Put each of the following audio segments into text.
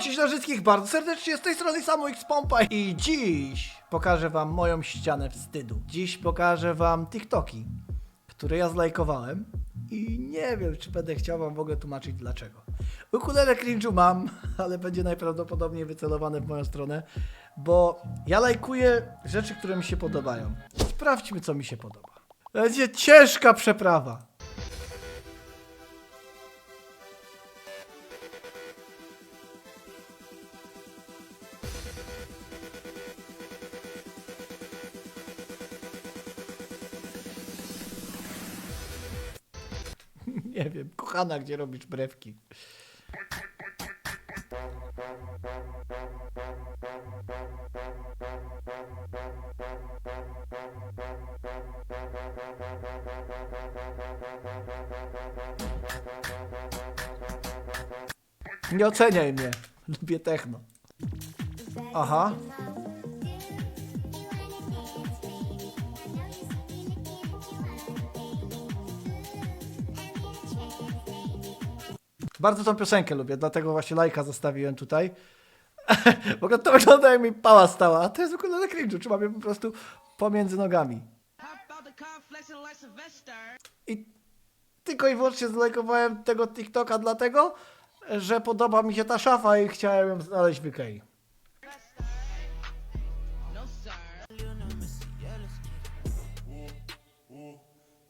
cześć dla wszystkich bardzo serdecznie, z tej strony Samu X Pompa i dziś pokażę wam moją ścianę wstydu. Dziś pokażę wam TikToki, które ja zlajkowałem i nie wiem, czy będę chciał wam w ogóle tłumaczyć dlaczego. Ukulele cringe'u mam, ale będzie najprawdopodobniej wycelowane w moją stronę, bo ja lajkuję rzeczy, które mi się podobają. Sprawdźmy, co mi się podoba. Będzie ciężka przeprawa. Kochana, gdzie robisz brewki? Nie oceniaj mnie. Lubię techno. Aha. Bardzo tą piosenkę lubię, dlatego właśnie lajka zostawiłem tutaj. W ogóle to wygląda jak mi pała stała, a to jest wygląda na cringe'u, trzymam je po prostu pomiędzy nogami. I tylko i wyłącznie zlajkowałem tego TikToka dlatego, że podoba mi się ta szafa i chciałem ją znaleźć w Ikei.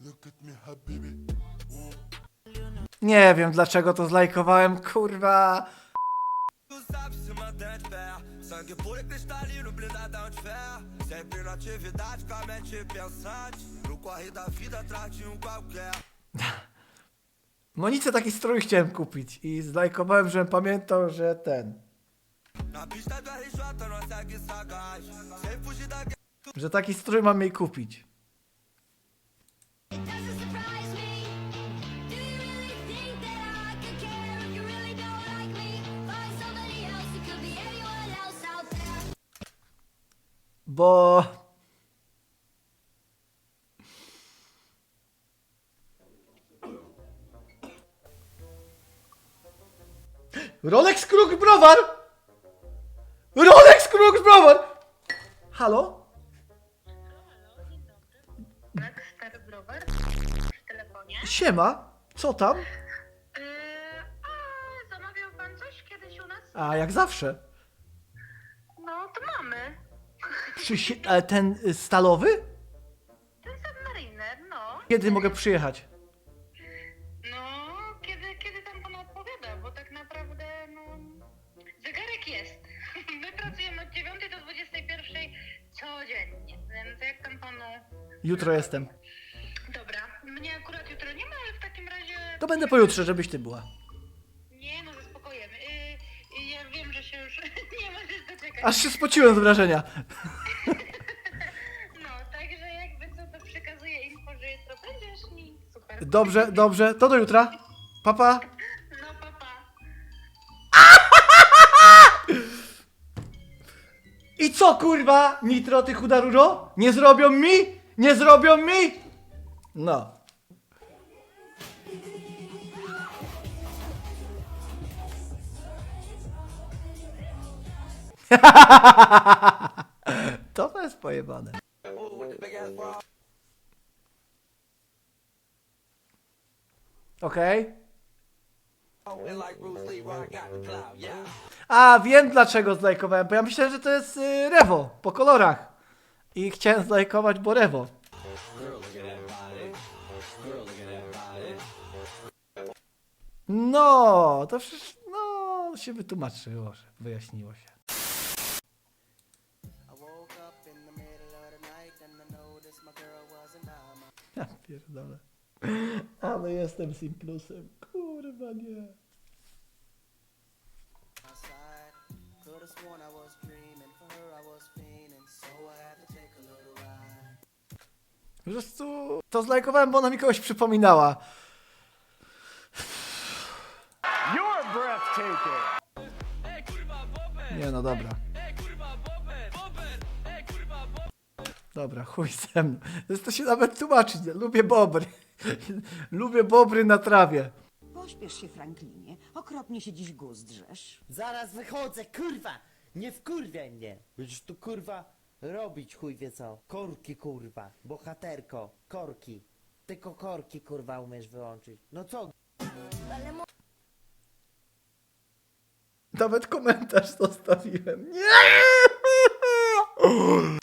Look at me habibi Nie wiem dlaczego to zlajkowałem, kurwa. No Monice taki strój chciałem kupić i zlajkowałem, żebym pamiętał, że ten, że taki strój mam jej kupić. Bo. Rolex Kruk Browar! Rolex Kruk Browar! Halo? Tak, stary browar w telefonie. Siema? Co tam? Yy, a zamawiał pan coś kiedyś u nas? A jak zawsze. No, to mamy. Się, e, ten y, stalowy? Ten submariner, no. Kiedy mogę przyjechać? No, kiedy, kiedy tam pan odpowiada, bo tak naprawdę, no, zegarek jest. My pracujemy od 9 do 21 codziennie, więc jak tam panu... Jutro jestem. Dobra, mnie akurat jutro nie ma, ale w takim razie... To będę pojutrze, żebyś ty była. Nie, no, zaspokojemy. Yy, ja wiem, że się już nie możesz doczekać. Aż się spociłem z wrażenia. Dobrze, dobrze. To do jutra. Papa. Pa. No, papa. I co kurwa, Nitro, ty chuda różo? Nie zrobią mi? Nie zrobią mi? No. to jest pojebane. Okej. And like Bruce Lee, where I got the clout, yeah A, wiem dlaczego zlajkowałem, bo ja myślałem, że to jest y, Rewo, po kolorach. I chciałem zlajkować, bo Rewo. No, to przecież, no, się wytłumaczyło, że wyjaśniło się. Ja pierdolę. Ale jestem simplusem, kurwa nie. Could've sworn I was dreaming, for her I was fiending, so I had to take a little ride. Po prostu to zlajkowałem, bo ona mi kogoś przypominała. Nie no dobra. Dobra, chuj ze mną. To się nawet tłumaczyć. nie? Lubię bobry. Lubię bobry na trawie. Pośpiesz się, Franklinie. Okropnie się dziś guzdrzesz. Zaraz wychodzę, kurwa! Nie wkurwiaj mnie! Będziesz tu kurwa robić chuj wie co. Korki kurwa, bohaterko, korki. Tylko korki kurwa umiesz wyłączyć. No co Nawet komentarz zostawiłem. Nie!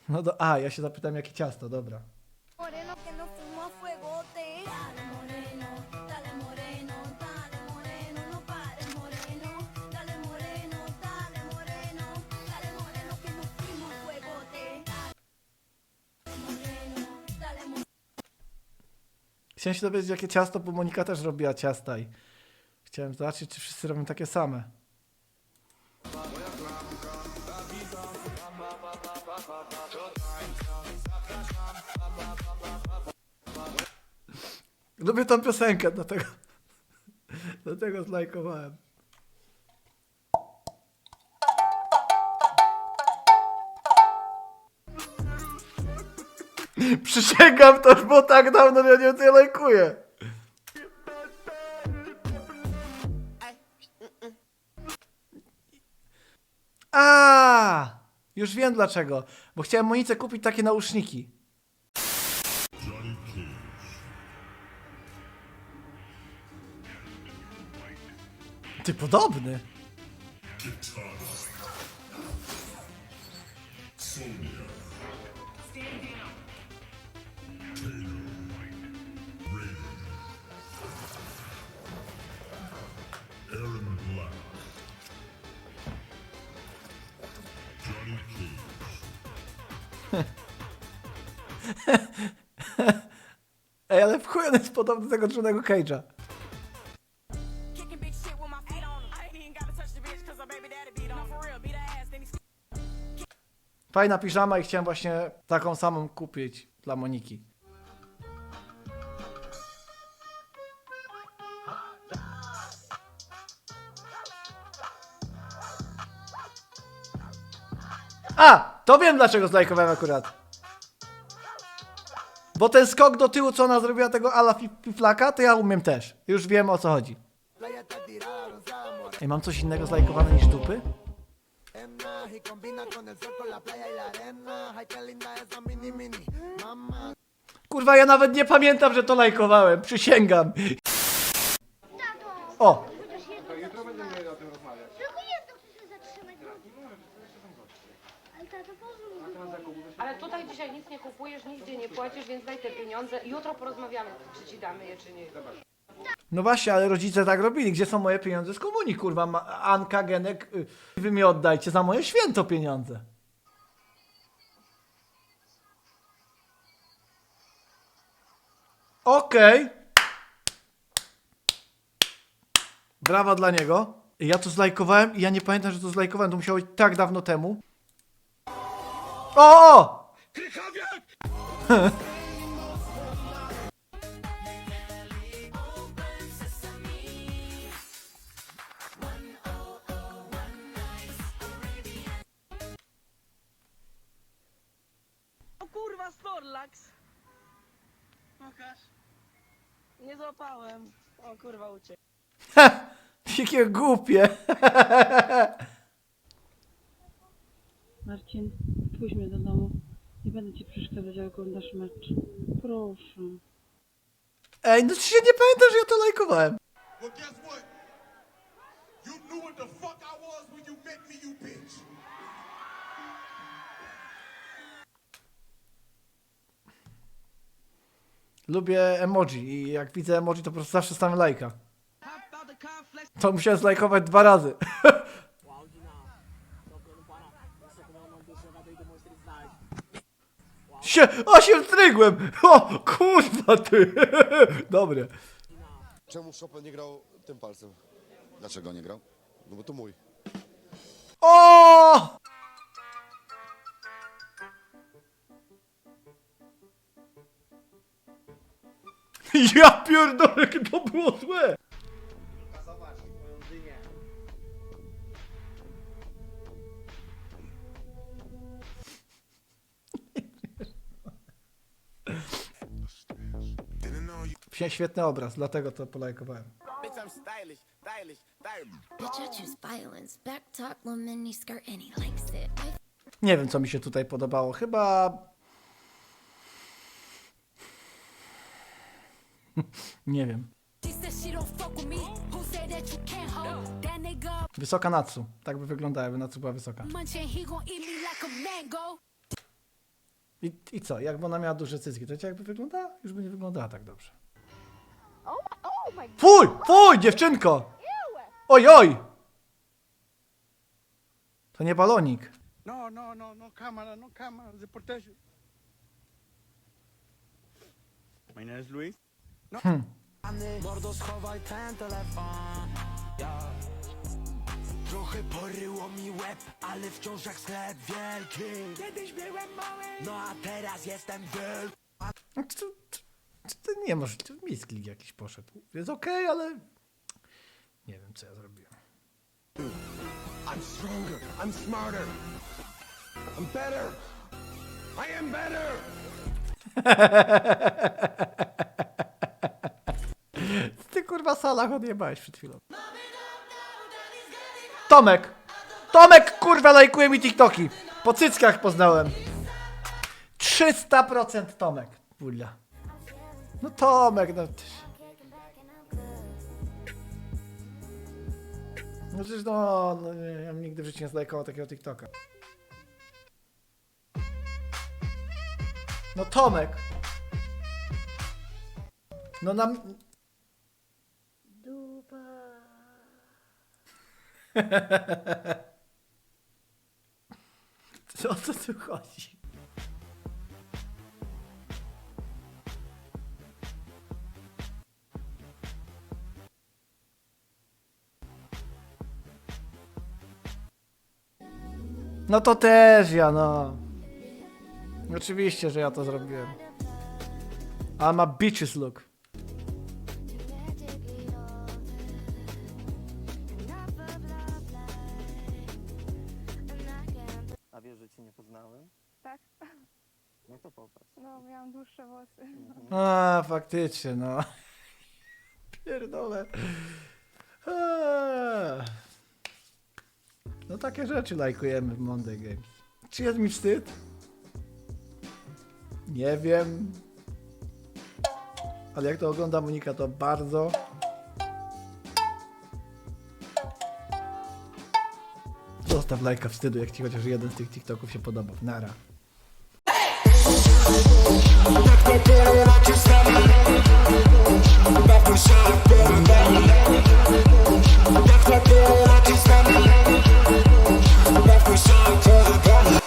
No do, a, ja się zapytałem jakie ciasto, dobra. Moreno Chciałem się dowiedzieć jakie ciasto, bo Monika też robiła ciasta i chciałem zobaczyć, czy wszyscy robią takie same. Lubię tą piosenkę, dlatego, dlatego zlajkowałem. Przysięgam, to było tak dawno, ja nie wiem, co ja lajkuję. A, Już wiem dlaczego. Bo chciałem Monice kupić takie nauszniki. Ty podobny. Ej, ale w chuj on jest podobny do tego Johnego Cage'a. Fajna piżama i chciałem właśnie taką samą kupić dla Moniki. A! To wiem dlaczego zlajkowałem akurat. Bo ten skok do tyłu, co ona zrobiła tego ala fiflaka, to ja umiem też. Już wiem o co chodzi. Ej, mam coś innego zlajkowane niż dupy? Kurwa, ja nawet nie pamiętam, że to lajkowałem. Przysięgam. O! Tylko jedno chcę się zatrzymać. Ale tato, pozwól mi. Ale tutaj dzisiaj nic nie kupujesz, nigdzie nie płacisz, więc daj te pieniądze. Jutro porozmawiamy, czy ci damy je, czy nie. No właśnie, ale rodzice tak robili. Gdzie są moje pieniądze z komunii, kurwa? Ma- Anka, Genek, y, wy mi oddajcie za moje święto pieniądze. Okej. Brawa dla niego. Ja to zlajkowałem i ja nie pamiętam, że to zlajkowałem. To musiało być tak dawno temu. O! o! Kurwa, Snorlax! Pokaż. Nie złapałem. O kurwa, uciekł. Jakie głupie. Marcin, pójdź mnie do domu. Nie będę ci przeszkadzać, jak oglądasz mecz. Proszę. Ej, no się nie pamiętam, że ja to lajkowałem. Well, guess what? You knew what the fuck I was when you met me, you bitch. Lubię emoji i jak widzę emoji, to po prostu zawsze stawiam lajka. To musiałem zlajkować dwa razy. się, o się wstrygłem! O, kurwa ty! Dobre. Czemu Chopin nie grał tym palcem? Dlaczego nie grał? No bo to mój. O! Ja pierdolę, jakie to było złe! Świetny obraz, dlatego to polajkowałem. Bitch, I'm stylish, stylish, stylish. Bitch, I choose violence. Back talk, little mini skirt, and he likes it. I Nie wiem, co mi się tutaj podobało. Chyba. Nie wiem. She said she don't fuck with me. Who said that you can't hold? That nigga Wysoka Natsu. Tak by wyglądała, jakby Natsu była wysoka. munching, he gon' eat me like a mango. I, I co? Jakby ona miała duże cycki, to jakby wyglądała? Już by nie wyglądała tak dobrze. Fuj! Fuj, dziewczynko! Oj, oj! To nie balonik. No, no, no, no camera, no camera, deportation. My name is Luis. Hm. Mordo, schowaj ten telefon. Ja. Trochę poryło mi łeb, ale wciąż jak sklep wielki. Kiedyś byłem mały, no a teraz jestem wielki. To, nie może, to misklik jakiś poszedł. Jest okej, ale nie wiem co ja zrobiłem. I'm stronger, I'm smarter, I'm better, I am better. Ty kurwa salach odjebałeś przed chwilą. Tomek! Tomek kurwa lajkuje mi TikToki. Po cyckach poznałem. 300% Tomek. Bulla. No Tomek, no. ty- No przecież no, no ja bym nigdy w życiu nie zlajkował takiego TikToka. No Tomek! No nam... Co o co tu chodzi? No to też ja, no. Oczywiście, że ja to zrobiłem. I'm a bitches look. A wiesz, że cię nie poznałem? Tak. No to popatrz. No, miałam dłuższe włosy. A, faktycznie, no. Pierdolę. Eee. No takie rzeczy lajkujemy w Monday Games. Czy jest mi wstyd? Nie wiem. Ale jak to ogląda Monika, to bardzo. Zostaw lajka wstydu, jak ci chociaż jeden z tych TikToków się podobał. Nara. Back for the